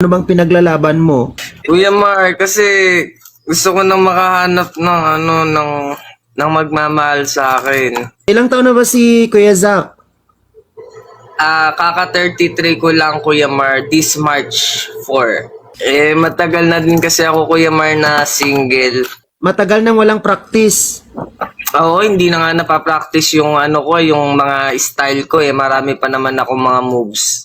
Ano bang pinaglalaban mo? Kuya Mar, kasi gusto ko nang makahanap ng ano, ng, ng magmamahal sa akin. Ilang taon na ba si Kuya Zach? Ah, kaka 33 ko lang Kuya Mar this March 4. Eh matagal na din kasi ako Kuya Mar na single. Matagal nang walang practice. Oo, hindi na nga napapractice yung ano ko, yung mga style ko eh. Marami pa naman ako mga moves.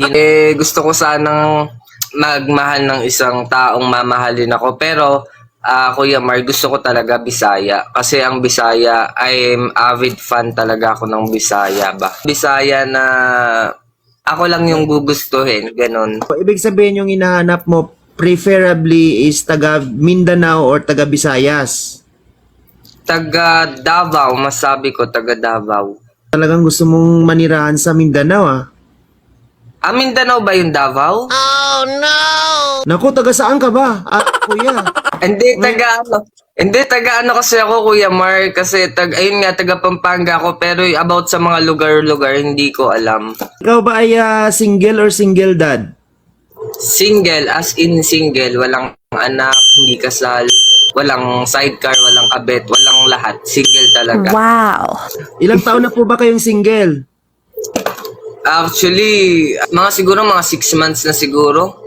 Eh, gusto ko sanang magmahal ng isang taong mamahalin ako. Pero, ah Kuya Mar, gusto ko talaga Bisaya. Kasi ang Bisaya, I'm avid fan talaga ako ng Bisaya ba. Bisaya na ako lang yung gugustuhin, ganun. Ibig sabihin yung hinahanap mo preferably is taga Mindanao or taga Visayas. Taga Davao, masabi ko taga Davao. Talagang gusto mong manirahan sa Mindanao ah. Ah, Mindanao ba yung Davao? Naku, taga saan ka ba? Ah, kuya. Hindi, taga ano. Hindi, taga ano kasi ako, Kuya Mar. Kasi, tag, ayun nga, taga Pampanga ako. Pero about sa mga lugar-lugar, hindi ko alam. Ikaw ba ay ah, single or single dad? Single, as in single. Walang anak, hindi kasal. Walang sidecar, walang kabet, walang lahat. Single talaga. Wow. Ilang taon na po ba kayong single? Actually, mga siguro, mga six months na siguro.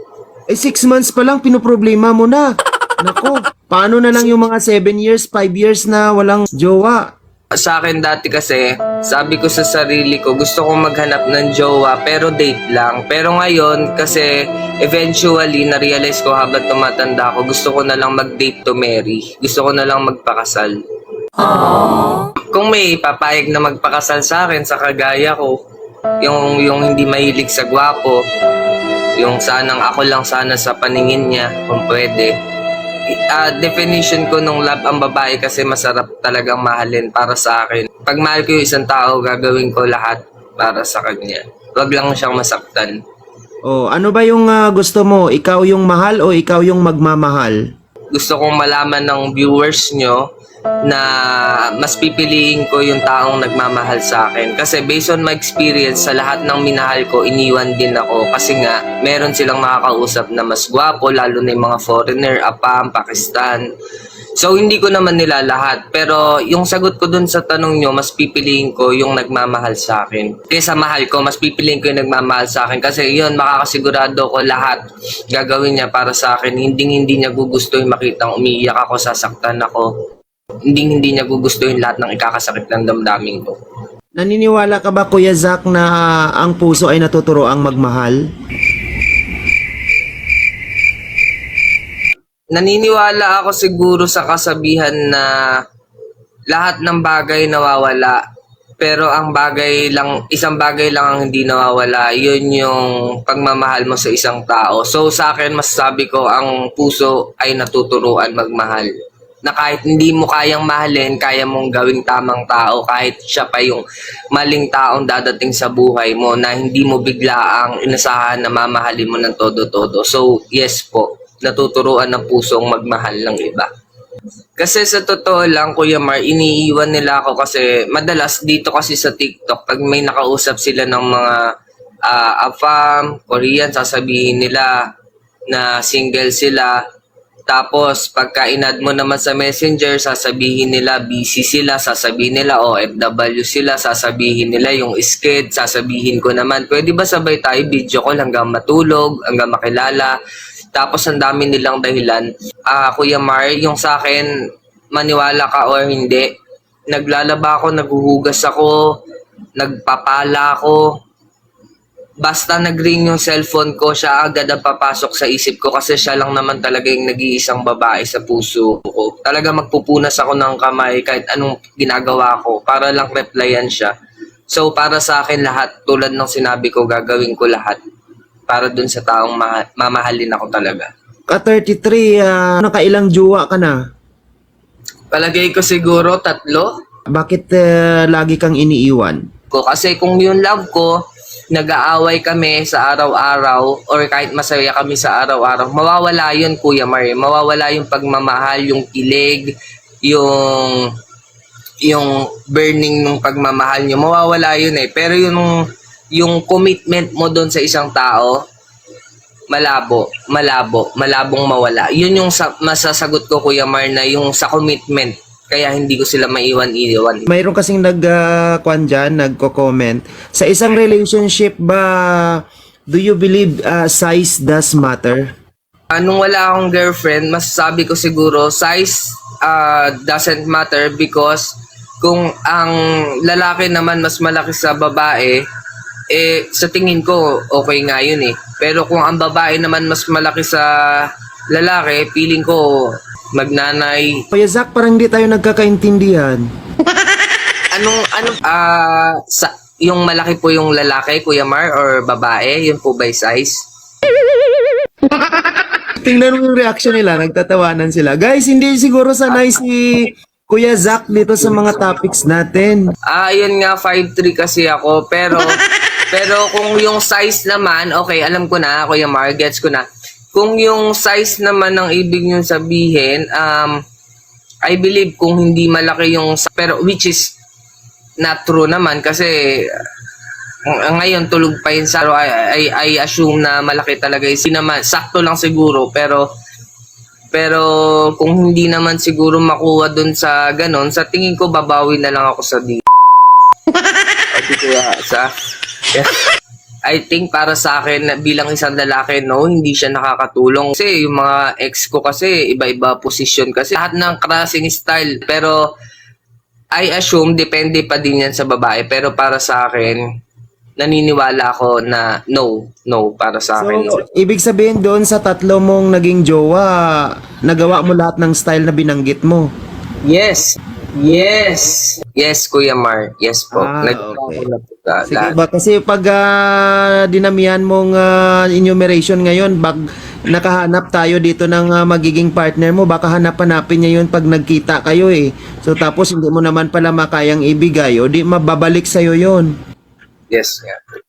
Eh, six months pa lang, pinoproblema mo na. Naku, paano na lang yung mga seven years, five years na walang jowa? Sa akin dati kasi, sabi ko sa sarili ko, gusto kong maghanap ng jowa pero date lang. Pero ngayon, kasi eventually, na-realize ko habang tumatanda ako, gusto ko na lang mag-date to marry. Gusto ko na lang magpakasal. Kung may papayag na magpakasal sa akin sa kagaya ko, yung, yung hindi mahilig sa gwapo, yung sanang ako lang sana sa paningin niya, kung pwede, Ah, definition ko nung love ang babae kasi masarap talagang mahalin para sa akin. Pag mahal ko yung isang tao, gagawin ko lahat para sa kanya. Huwag lang siyang masaktan. Oh, ano ba yung ah, gusto mo? Ikaw yung mahal o ikaw yung magmamahal? Gusto kong malaman ng viewers nyo na mas pipiliin ko yung taong nagmamahal sa akin. Kasi based on my experience, sa lahat ng minahal ko, iniwan din ako. Kasi nga, meron silang makakausap na mas gwapo, lalo na yung mga foreigner, Apam, Pakistan. So, hindi ko naman nila lahat. Pero, yung sagot ko dun sa tanong nyo, mas pipiliin ko yung nagmamahal sa akin. Kaysa mahal ko, mas pipiliin ko yung nagmamahal sa akin. Kasi yun, makakasigurado ko lahat gagawin niya para sa akin. Hindi hindi niya gugustuhin makitang umiiyak ako, sasaktan ako. Hindi hindi niya gugustuhin lahat ng ikakasakit ng damdamin ko. Naniniwala ka ba Kuya Zach na ang puso ay natuturo ang magmahal? Naniniwala ako siguro sa kasabihan na lahat ng bagay nawawala pero ang bagay lang isang bagay lang ang hindi nawawala yun yung pagmamahal mo sa isang tao so sa akin masasabi ko ang puso ay natuturuan magmahal na kahit hindi mo kayang mahalin, kaya mong gawing tamang tao kahit siya pa yung maling taong dadating sa buhay mo na hindi mo bigla ang inasahan na mamahalin mo ng todo-todo. So, yes po, natuturuan ng pusong magmahal ng iba. Kasi sa totoo lang, Kuya Mar, iniiwan nila ako kasi madalas dito kasi sa TikTok, pag may nakausap sila ng mga ah, AFAM, Korean, sasabihin nila na single sila. Tapos, pagka inad mo naman sa messenger, sasabihin nila busy sila, sasabihin nila OFW sila, sasabihin nila yung skid, sasabihin ko naman, pwede ba sabay tayo video call hanggang matulog, hanggang makilala? Tapos, ang dami nilang dahilan. Ah, Kuya Mar, yung sa akin, maniwala ka or hindi, naglalaba ako, naghuhugas ako, nagpapala ako, basta nag-ring yung cellphone ko, siya agad ang papasok sa isip ko kasi siya lang naman talaga yung nag-iisang babae sa puso ko. Talaga magpupunas ako ng kamay kahit anong ginagawa ko para lang replyan siya. So para sa akin lahat, tulad ng sinabi ko, gagawin ko lahat para dun sa taong maha- mamahalin ako talaga. Ka 33, ah, nakailang jowa ka na? Palagay ko siguro tatlo Bakit ah, lagi kang iniiwan? ko. Kasi kung yung love ko, nag-aaway kami sa araw-araw or kahit masaya kami sa araw-araw, mawawala yun, Kuya Mar. Mawawala yung pagmamahal, yung kilig, yung yung burning ng pagmamahal nyo. Mawawala yun eh. Pero yung yung commitment mo doon sa isang tao, malabo, malabo, malabong mawala. Yun yung sa, masasagot ko Kuya Mar na yung sa commitment. Kaya hindi ko sila maiwan-iwan. Mayroon kasing nag uh, kwan dyan, nagko-comment. Sa isang relationship ba, do you believe uh, size does matter? Anong wala akong girlfriend, masasabi ko siguro size uh, doesn't matter because kung ang lalaki naman mas malaki sa babae, eh sa tingin ko okay nga yun eh. Pero kung ang babae naman mas malaki sa lalaki, feeling ko magnanay. Kuya Zach, parang hindi tayo nagkakaintindihan. Anong ano ah sa yung malaki po yung lalaki, Kuya Mar or babae, yun po by size? Tingnan mo yung reaction nila, nagtatawanan sila. Guys, hindi siguro sanay si Kuya Zach dito sa mga topics natin. Ah, yun nga 5'3 kasi ako, pero pero kung yung size naman, okay, alam ko na, Kuya Mar, gets ko na. Kung yung size naman ng ibig nyo sabihin, um, I believe kung hindi malaki yung, pero which is not true naman kasi uh, ngayon tulog pa yun sa I, I, I assume na malaki talaga yung naman sakto lang siguro pero pero kung hindi naman siguro makuha dun sa ganon sa tingin ko babawi na lang ako sa di o di kaya sa I think para sa akin na bilang isang lalaki no hindi siya nakakatulong. Kasi yung mga ex ko kasi iba-iba position kasi. Lahat ng crossing style. Pero I assume depende pa din yan sa babae. Pero para sa akin naniniwala ako na no no para sa akin. So, ibig sabihin doon sa tatlo mong naging jowa, nagawa mo lahat ng style na binanggit mo. yes yes yes Kuya Mar yes po Ah, okay. na po Sige ba? Kasi pag ah, dinamihan mong ah, enumeration ngayon, bag nakahanap tayo dito ng ah, magiging partner mo, baka hanap-hanapin niya yun pag nagkita kayo eh. So tapos hindi mo naman pala makayang ibigay o di mababalik sa'yo yun. yes yeah.